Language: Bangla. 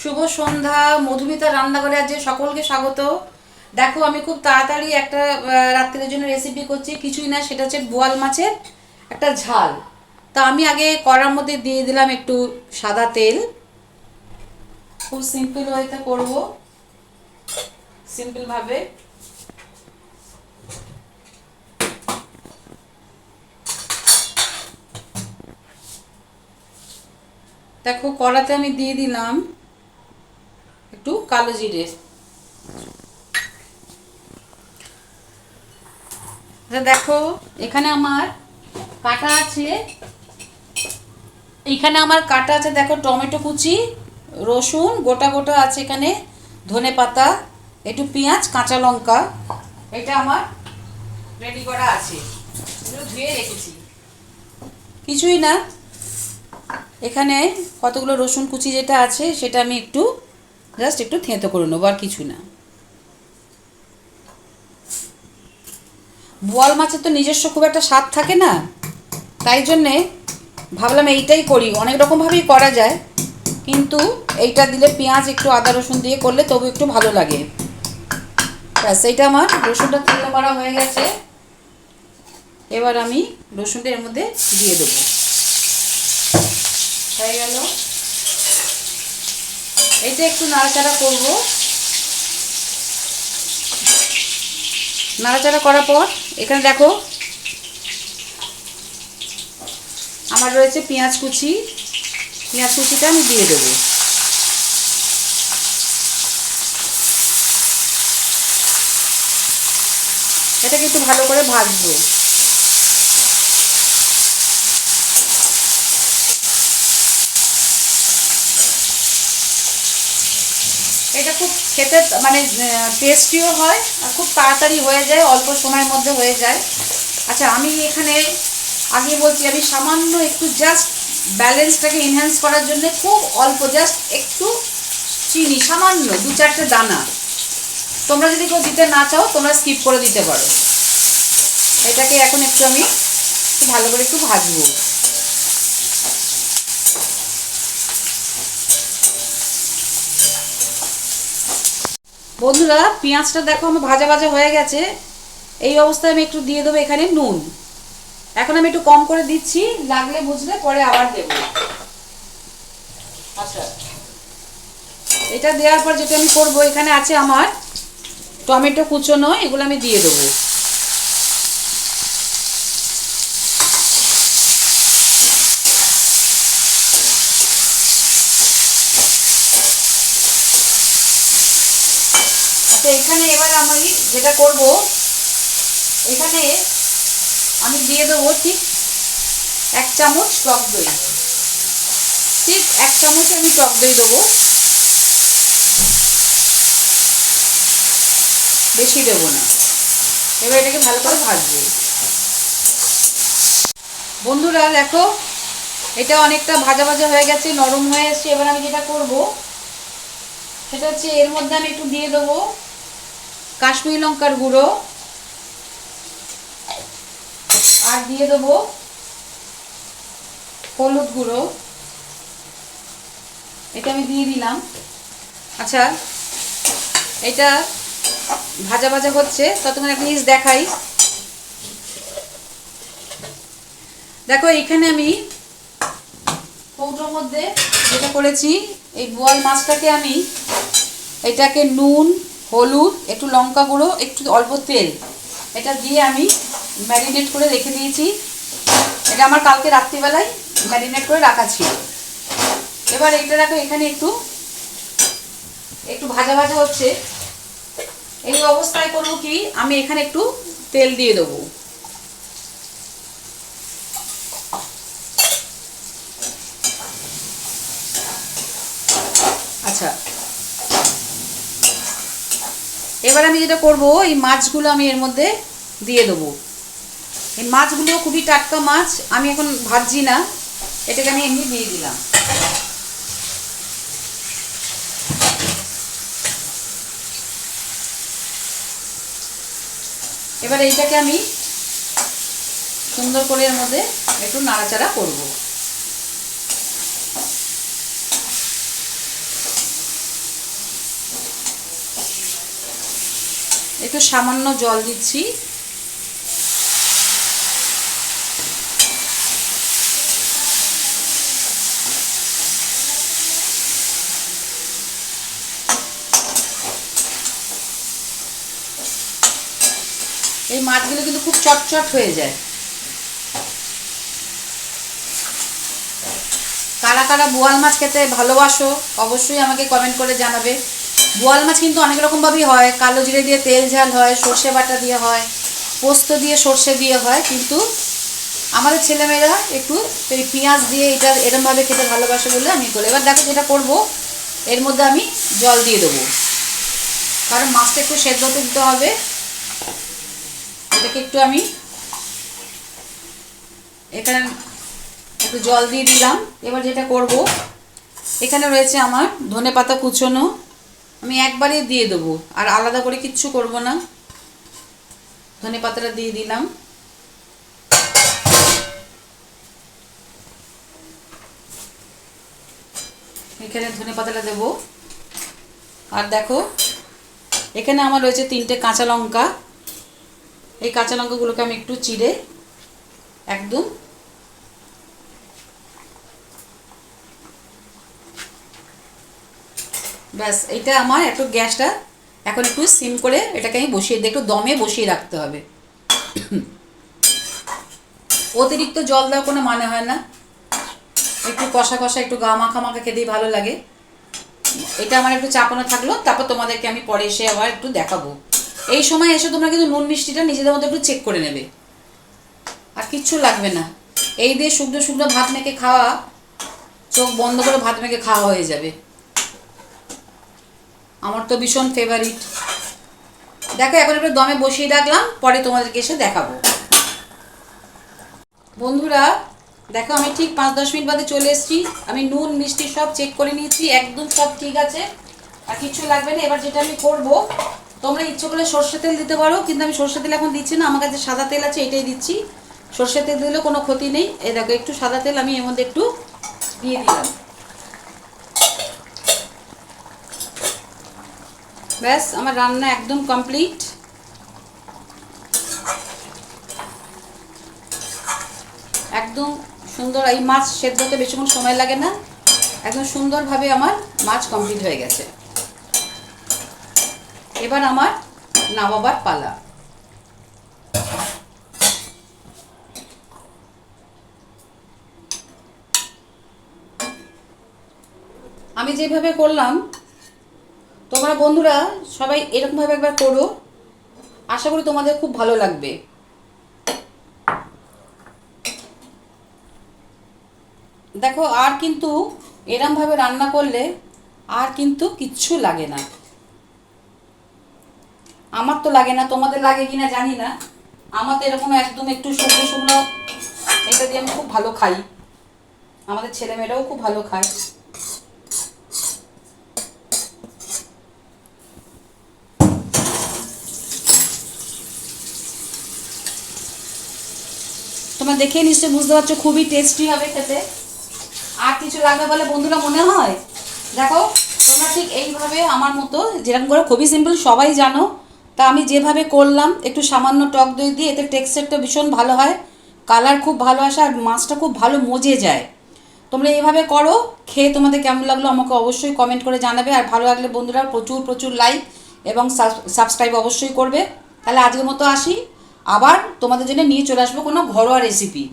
শুভ সন্ধ্যা, মধুমিতা রান্নাঘরে আজ সকলকে স্বাগত। দেখো, আমি খুব তাড়াতাড়ি একটা রাত্রের জন্য রেসিপি করছি। কিছুই না, সেটা হচ্ছে বোয়াল মাছের একটা ঝাল। তা আমি আগে কড়ার মধ্যে দিয়ে দিলাম একটু সাদা তেল। খুব সিম্পল ওয়েতে করব। সিম্পল ভাবে। দেখো, কড়াতে আমি দিয়ে দিলাম একটু কালো জিরে। আচ্ছা দেখো, এখানে আমার কাটা আছে। এখানে আমার কাটা আছে, দেখো, টমেটো কুচি, রসুন, গোটা গোটা আছে এখানে, ধনে পাতা, একটু পেঁয়াজ, কাঁচা লঙ্কা, এটা আমার রেডি করা আছে। ধুয়ে রেখেছি। কিছুই না। এখানে কতগুলো রসুন কুচি যেটা আছে, সেটা আমি একটু জাস্ট একটু থেঁতো করে নেব, আর কিছু না। বোয়াল মাছের তো নিজস্ব খুব একটা স্বাদ থাকে না, তাই জন্যে ভাবলাম এইটাই করি। অনেক রকমভাবেই করা যায়, কিন্তু এইটা দিলে পেঁয়াজ, একটু আদা, রসুন দিয়ে করলে তবু একটু ভালো লাগে। ব্যাস, এইটা আমার। রসুনটা তেলে করা হয়ে গেছে। এবার আমি রসুনটা এর মধ্যে দিয়ে দেবো। হয়ে গেল। এইটা একটু নাড়াচাড়া করব। নাড়াচাড়া করার পর, এখানে দেখো, আমার রয়েছে পেঁয়াজ কুচি। পেঁয়াজ কুচিটা আমি দিয়ে দেবো। এটাকে একটু ভালো করে ভাজবো। এটা খুব খেতে মানে টেস্টিও হয় আর খুব তাড়াতাড়ি হয়ে যায়, অল্প সময়ের মধ্যে হয়ে যায়। আচ্ছা আমি এখানে আগে বলছি, আমি সামান্য একটু জাস্ট ব্যালেন্সটাকে এনহ্যান্স করার জন্য খুব অল্প জাস্ট একটু চিনি, সামান্য দু চারটে দানা। তোমরা যদি কেউ দিতে না চাও, তোমরা স্কিপ করে দিতে পারো। এটাকে এখন একটু আমি ভালো করে একটু ভাজবো। বন্ধুরা, পেঁয়াজটা দেখো আমার ভাজা ভাজা হয়ে গেছে। এই অবস্থায় আমি একটু দিয়ে দেবো এখানে নুন। এখন আমি একটু কম করে দিচ্ছি, লাগলে বুঝলে পরে আবার দেব। আচ্ছা। এটা দেওয়ার পর যেটা আমি করব, এখানে আছে আমার টমেটো কুচোনো, এগুলো আমি দিয়ে দেবো। আচ্ছা এখানে এবার আমি যেটা করব, এখানে আমি দিয়ে দেবো ঠিক এক চামচ টক দই। ঠিক এক চামচ আমি টক দই দেবো। বেশি দেবো না। এবার এটাকে ভালো করে ভাজবো। বন্ধুরা, দেখো, এটা অনেকটা ভাজা ভাজা হয়ে গেছে, নরম হয়ে এসছে। এবার আমি যেটা করব, সেটা হচ্ছে এর মধ্যে আমি একটু দিয়ে দেবো কাশ্মীরি লঙ্কার গুঁড়ো। আর দিয়ে দেবো হলুদ গুঁড়ো। এটা আমি দিয়ে দিলাম। আচ্ছা এটা ভাজা ভাজা হচ্ছে ততক্ষণ একটা জিনিস দেখাই। দেখো, এখানে আমি কৌটোর মধ্যে যেটা করেছি, এই বোয়াল মাছটাকে আমি, এটাকে নুন হলুদ, একটু লঙ্কা গুঁড়ো, একটু অল্প তেল। এটা দিয়ে আমি ম্যারিনেট করে রেখে দিয়েছি। এটা আমার কালকে রাত্রিবেলায় ম্যারিনেট করে রাখা ছিল। এবার এটা রাখো এখানে একটু একটু ভাজা ভাজা হচ্ছে। এই অবস্থায় করব কি, আমি এখানে একটু তেল দিয়ে দেবো আচ্ছা এবার আমি যেটা করব, এই মাছগুলো আমি এর মধ্যে দিয়ে দেবো। এই মাছগুলো খুবই টাটকা মাছ, আমি এখন ভাজছি না, এটাকে আমি এমনি দিয়ে দিলাম। এবার এইটাকে আমি সুন্দর করে এর মধ্যে একটু নাড়াচাড়া করব। একটু সামান্য জল দিচ্ছি। এই মাছগুলো কিন্তু খুব চটচট হয়ে যায়। কারা কারা বোয়াল মাছ খেতে ভালোবাসো, অবশ্যই আমাকে কমেন্ট করে জানাবে। বোয়াল মাছ কিন্তু অনেক রকমভাবেই হয়। কালো জিরে দিয়ে তেল ঝাল হয়, সর্ষে বাটা দিয়ে হয়, পোস্ত দিয়ে সর্ষে দিয়ে হয়। কিন্তু আমাদের ছেলেমেয়েরা একটু এই পেঁয়াজ দিয়ে এটা এরমভাবে খেতে ভালোবাসে বলে আমি করি এবার দেখো যেটা করব, এর মধ্যে আমি জল দিয়ে দেবো। কারণ মাছটা একটু সেদ্ধ দিতে হবে। এটাকে একটু আমি এখানে একটু জল দিয়ে দিলাম। এবার যেটা করব, এখানে রয়েছে আমার ধনে পাতা কুচোনো আমি একবারে দিয়ে দেবো। আর আলাদা করে কিচ্ছু করব না। ধনে পাতাটা দিয়ে দিলাম। এখানে ধনে পাতাটা দেবো। আর দেখো, এখানে আমার রয়েছে তিনটে কাঁচা লঙ্কা। এই কাঁচা লঙ্কাগুলোকে আমি একটু চিড়ে একদম ব্যাস, এটা আমার একটু গ্যাসটা এখন একটু সিম করে এটাকে আমি বসিয়ে দিই একটু দমে বসিয়ে রাখতে হবে। অতিরিক্ত জল দেওয়ার কোনো মানে হয় না। একটু কষা কষা, একটু গা মাখা মাখা খেতেই ভালো লাগে। এটা আমার একটু চাপানো থাকল, তারপর তোমাদেরকে আমি পরে এসে আবার একটু দেখাবো। এই সময় এসে তোমরা কিন্তু নুন মিষ্টিটা নিজেদের মধ্যে একটু চেক করে নেবে। আর কিচ্ছু লাগবে না। এই দিয়ে শুকনো শুকনো ভাত মেখে খাওয়া, চোখ বন্ধ করে ভাত মেখে খাওয়া হয়ে যাবে। আমার তো ভীষণ ফেভারিট দেখো, এখন একটু দমে বসিয়ে রাখলাম, পরে তোমাদেরকে এসে দেখাবো। বন্ধুরা, দেখো, আমি ঠিক পাঁচ দশ মিনিট বাদে চলে এসেছি। আমি নুন, মিষ্টি সব চেক করে নিয়েছি, একদম সব ঠিক আছে। আর কিচ্ছু লাগবে না, এবার যেটা আমি করব, তোমরা ইচ্ছে করলে সর্ষে তেল দিতে পারো, কিন্তু আমি সর্ষে তেল এখন দিচ্ছি না, আমার কাছে সাদা তেল আছে, এটাই দিচ্ছি। সর্ষে তেল দিলেও কোনো ক্ষতি নেই। এই দেখো, একটু সাদা তেল আমি এর মধ্যে একটু দিয়ে দিলাম। ব্যাস, আমার রান্না একদম কমপ্লিট একদম সুন্দর, এই মাছ সেদ্ধ বেশিক্ষণ সময় লাগে না। একদম সুন্দরভাবে আমার মাছ কমপ্লিট হয়ে গেছে। এবার আমার নামাবার পালা। আমি যেভাবে করলাম তোমরা বন্ধুরা সবাই এরকমভাবে একবার করো। আশা করি তোমাদের খুব ভালো লাগবে। দেখো, আর কিন্তু এরমভাবে রান্না করলে আর কিন্তু কিচ্ছু লাগে না। আমার তো লাগে না, তোমাদের লাগে কিনা জানি না। আমার তো এরকম একদম একটু শুকনো শুকনো এটা দিয়ে আমি খুব ভালো খাই। আমাদের ছেলেমেয়েরাও খুব ভালো খায়। তোমরা দেখে নিশ্চয়ই বুঝতে পারছ, খুবই টেস্টি হবে খেতে। আর কিছু লাগবে বলে বন্ধুরা মনে হয়? দেখো, তোমরা ঠিক এইভাবে আমার মতো, যেরকম করে খুবই সিম্পল সবাই জানো। তা আমি যেভাবে করলাম, একটু সামান্য টক দই দিয়ে, এতে টেক্সচারটা ভীষণ ভালো হয় কালার খুব ভালো আসে, আর মাছটা খুব ভালো মজে যায়। তোমরা এইভাবে করো, খেয়ে তোমাদের কেমন লাগল আমাকে অবশ্যই কমেন্ট করে জানাবে, আর ভালো লাগলে বন্ধুরা প্রচুর প্রচুর লাইক এবং সাবস্ক্রাইব অবশ্যই করবে। তাহলে আজকের মতো আসি। আবার তোমাদের জন্য নিয়ে চলে আসব কোনো ঘরোয়া রেসিপি